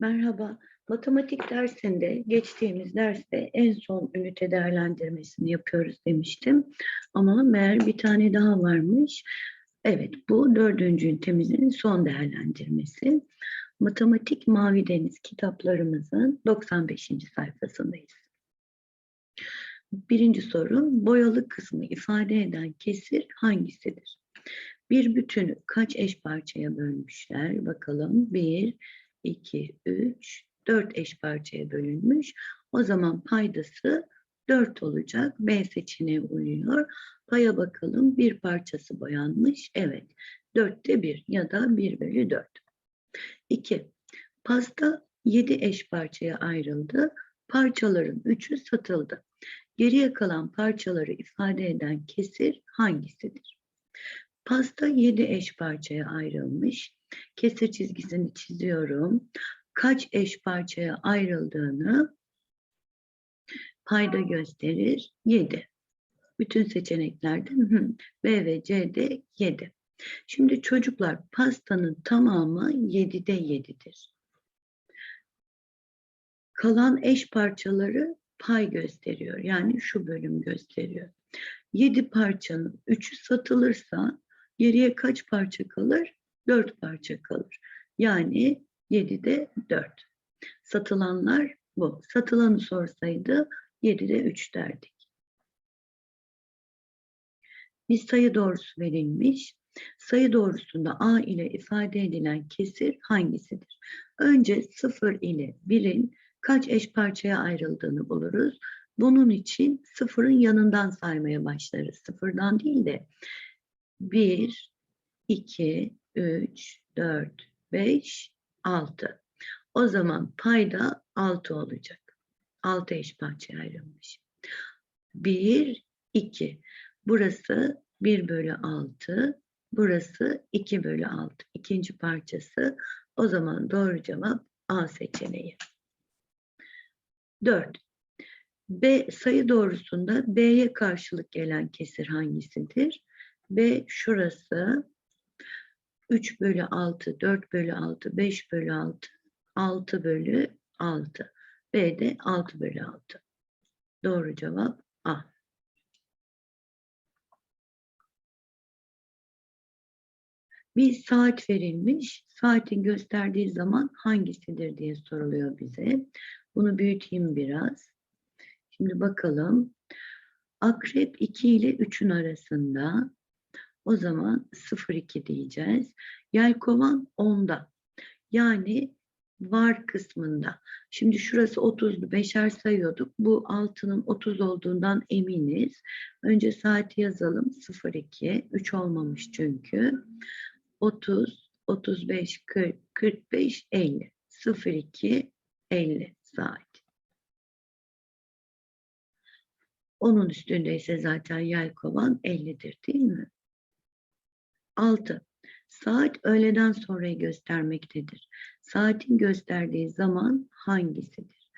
Merhaba. Matematik dersinde geçtiğimiz derste en son ünite değerlendirmesini yapıyoruz demiştim. Ama meğer bir tane daha varmış. Evet bu dördüncü ünitemizin son değerlendirmesi. Matematik Mavi Deniz kitaplarımızın 95. sayfasındayız. Birinci soru boyalı kısmı ifade eden kesir hangisidir? Bir bütünü kaç eş parçaya bölmüşler? Bakalım. Bir, 2, 3, 4 eş parçaya bölünmüş. O zaman paydası 4 olacak. B seçeneği uyuyor. Paya bakalım. Bir parçası boyanmış. Evet. 4'te 1 ya da 1 bölü 4. 2. Pasta 7 eş parçaya ayrıldı. Parçaların 3'ü satıldı. Geriye kalan parçaları ifade eden kesir hangisidir? Pasta 7 eş parçaya ayrılmış. Kesir çizgisini çiziyorum. Kaç eş parçaya ayrıldığını payda gösterir. 7. Bütün seçeneklerde B ve C'de 7. Şimdi çocuklar pastanın tamamı 7'de 7'dir. Kalan eş parçaları pay gösteriyor. Yani şu bölüm gösteriyor. 7 parçanın 3'ü satılırsa geriye kaç parça kalır? 4 parça kalır. Yani 7'de 4. Satılanlar bu. Satılanı sorsaydı 7'de 3 derdik. Bir sayı doğrusu verilmiş. Sayı doğrusunda A ile ifade edilen kesir hangisidir? Önce 0 ile 1'in kaç eş parçaya ayrıldığını buluruz. Bunun için sıfırın yanından saymaya başlarız. Sıfırdan değil de 1, 2, 3, 4, 5, 6. O zaman payda 6 olacak. 6 eş parçaya ayrılmış. 1, 2. Burası 1 bölü 6. Burası 2 bölü 6. İkinci parçası. O zaman doğru cevap A seçeneği. 4. B sayı doğrusunda B'ye karşılık gelen kesir hangisidir? B şurası 3 bölü 6, 4 bölü 6, 5 bölü 6, 6 bölü 6. B de 6 bölü 6. Doğru cevap A. Bir saat verilmiş. Saatin gösterdiği zaman hangisidir diye soruluyor bize. Bunu büyüteyim biraz. Şimdi bakalım. Akrep 2 ile 3'ün arasında. O zaman 0,2 diyeceğiz. Yelkovan 10'da. Yani var kısmında. Şimdi şurası 30'du. Beşer sayıyorduk. Bu altının 30 olduğundan eminiz. Önce saati yazalım. 0,2. 3 olmamış çünkü. 30, 35, 40, 45, 50. 0,2, 50 saat. Onun üstündeyse zaten yelkovan 50'dir değil mi? 6. Saat öğleden sonrayı göstermektedir. Saatin gösterdiği zaman hangisidir?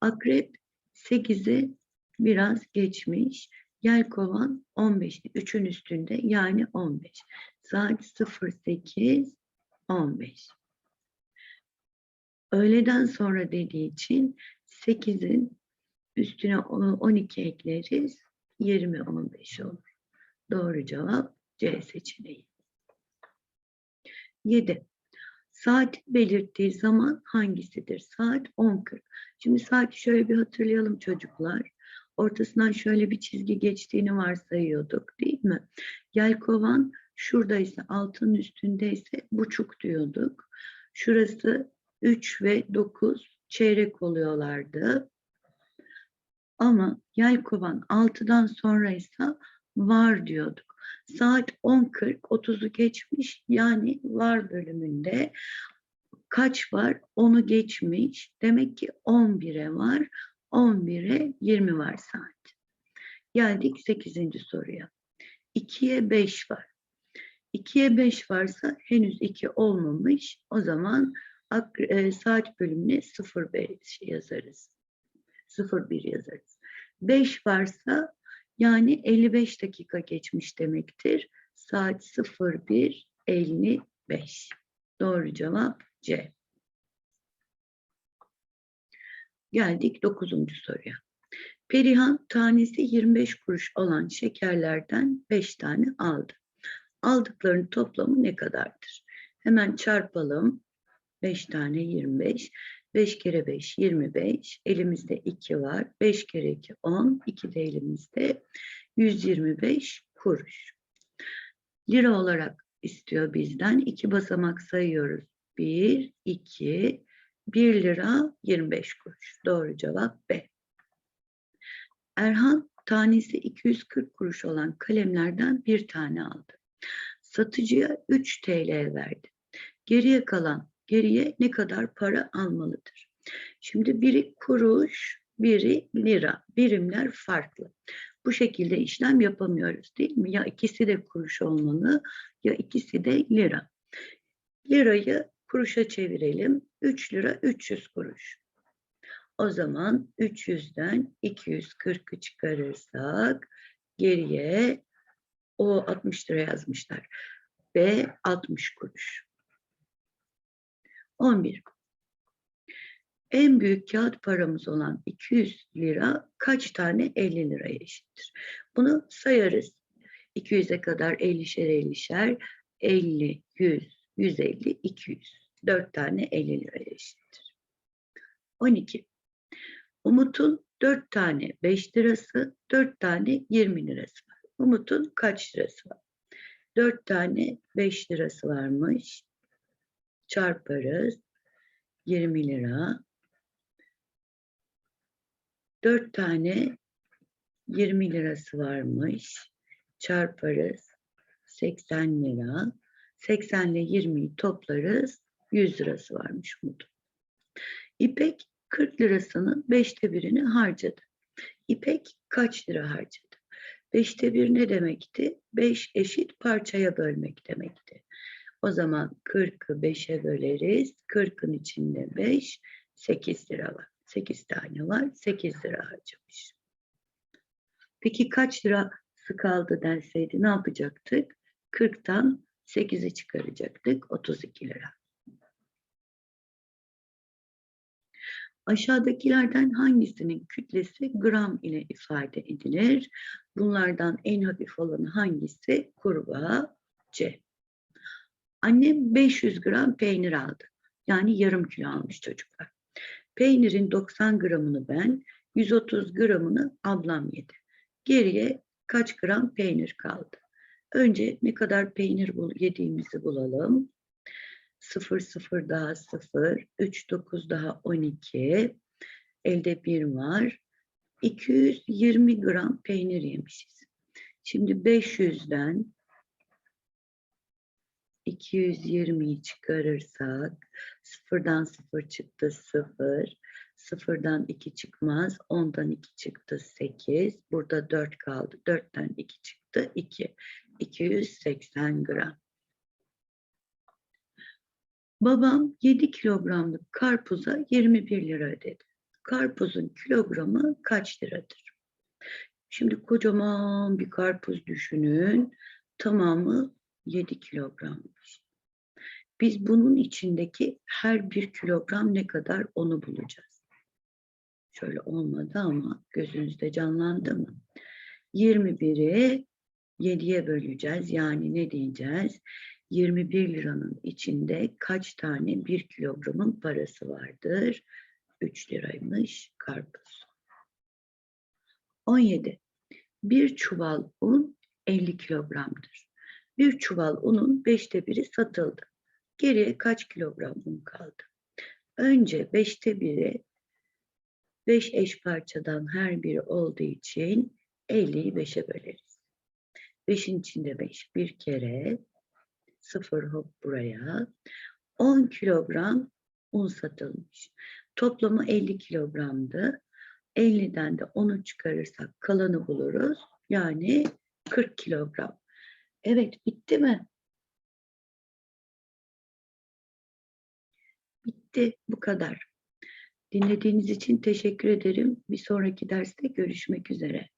Akrep 8'i biraz geçmiş. Yelkovan 15. 3'ün üstünde yani 15. Saat 08 15. Öğleden sonra dediği için 8'in üstüne 12 ekleriz. 20 15 olur. Doğru cevap C seçeneği. 7. Saat belirttiği zaman hangisidir? Saat 10.40. Şimdi saati şöyle bir hatırlayalım çocuklar. Ortasından şöyle bir çizgi geçtiğini varsayıyorduk değil mi? Yelkovan şuradaysa altın üstündeyse buçuk diyorduk. Şurası 3 ve 9 çeyrek oluyorlardı. Ama yelkovan 6'dan sonraysa var diyorduk. Saat 10.40, 30'u geçmiş. Yani var bölümünde kaç var? Onu geçmiş. Demek ki 11'e var. 11'e 20 var saat. Geldik 8. soruya. 2'ye 5 var. 2'ye 5 varsa henüz 2 olmamış. O zaman e, saat bölümüne 05 yazarız. 01 yazarız. 5 varsa yani 55 dakika geçmiş demektir. Saat 01.55. Doğru cevap C. Geldik dokuzuncu soruya. Perihan tanesi 25 kuruş olan şekerlerden 5 tane aldı. Aldıklarının toplamı ne kadardır? Hemen çarpalım. 5 tane 25. 5 kere 5 25. Elimizde 2 var. 5 kere 2 10. 2 de elimizde 125 kuruş. Lira olarak istiyor bizden. 2 basamak sayıyoruz. 1, 2, 1 lira 25 kuruş. Doğru cevap B. Erhan tanesi 240 kuruş olan kalemlerden bir tane aldı. Satıcıya 3 TL verdi. Geriye kalan, geriye ne kadar para almalıdır? Şimdi biri kuruş, biri lira. Birimler farklı. Bu şekilde işlem yapamıyoruz değil mi? Ya ikisi de kuruş olmalı ya ikisi de lira. Lirayı kuruşa çevirelim. 3 lira 300 kuruş. O zaman 300'den 240'ı çıkarırsak geriye o 60 lira yazmışlar. B 60 kuruş. 11. En büyük kağıt paramız olan 200 lira kaç tane 50 liraya eşittir? Bunu sayarız. 200'e kadar 50'şer 50'şer 50, 100, 150, 200. 4 tane 50 liraya eşittir. 12. Umut'un 4 tane 5 lirası, 4 tane 20 lirası var. Umut'un kaç lirası var? 4 tane 5 lirası varmış. Çarparız. 20 lira. 4 tane 20 lirası varmış. Çarparız. 80 lira. 80 ile 20'yi toplarız. 100 lirası varmış Umut'un. İpek 40 lirasının beşte birini harcadı. İpek kaç lira harcadı? Beşte bir ne demekti? Beş eşit parçaya bölmek demekti. O zaman 40'ı 5'e böleriz. 40'ın içinde 5, 8 lira var. 8 tane var. 8 lira harcamış. Peki kaç lirası kaldı denseydi ne yapacaktık? 40'tan 8'i çıkaracaktık. 32 lira. Aşağıdakilerden hangisinin kütlesi gram ile ifade edilir? Bunlardan en hafif olanı hangisi? Kurbağa C. Annem 500 gram peynir aldı. Yani yarım kilo almış çocuklar. Peynirin 90 gramını ben, 130 gramını ablam yedi. Geriye kaç gram peynir kaldı? Önce ne kadar peynir yediğimizi bulalım. 0 0 daha 0, 3 9 daha 12. Elde 1 var. 220 gram peynir yemişiz. Şimdi 500'den 220'yi çıkarırsak sıfırdan 0 çıktı 0. Sıfırdan 2 çıkmaz. 10'dan 2 çıktı 8. Burada 4 kaldı. 4'ten 2 çıktı 2. 280 gram. Babam 7 kilogramlık karpuza 21 lira ödedi. Karpuzun kilogramı kaç liradır? Şimdi kocaman bir karpuz düşünün. Tamamı 7 kilogrammış. Biz bunun içindeki her bir kilogram ne kadar onu bulacağız. Şöyle olmadı ama gözünüzde canlandı mı? 21'i 7'ye böleceğiz. Yani ne diyeceğiz? 21 liranın içinde kaç tane 1 kilogramın parası vardır? 3 liraymış karpuz. 17. Bir çuval un 50 kilogramdır. Bir çuval unun beşte biri satıldı. Geriye kaç kilogram un kaldı? Önce beşte biri 5 eş parçadan her biri olduğu için 50'yi 5'e böleriz. 5'in içinde 5 bir kere, sıfır hop buraya. 10 kilogram un satılmış. Toplamı 50 kilogramdı. 50'den de 10'u çıkarırsak kalanı buluruz. Yani 40 kilogram. Evet bitti mi? Bitti bu kadar. Dinlediğiniz için teşekkür ederim. Bir sonraki derste görüşmek üzere.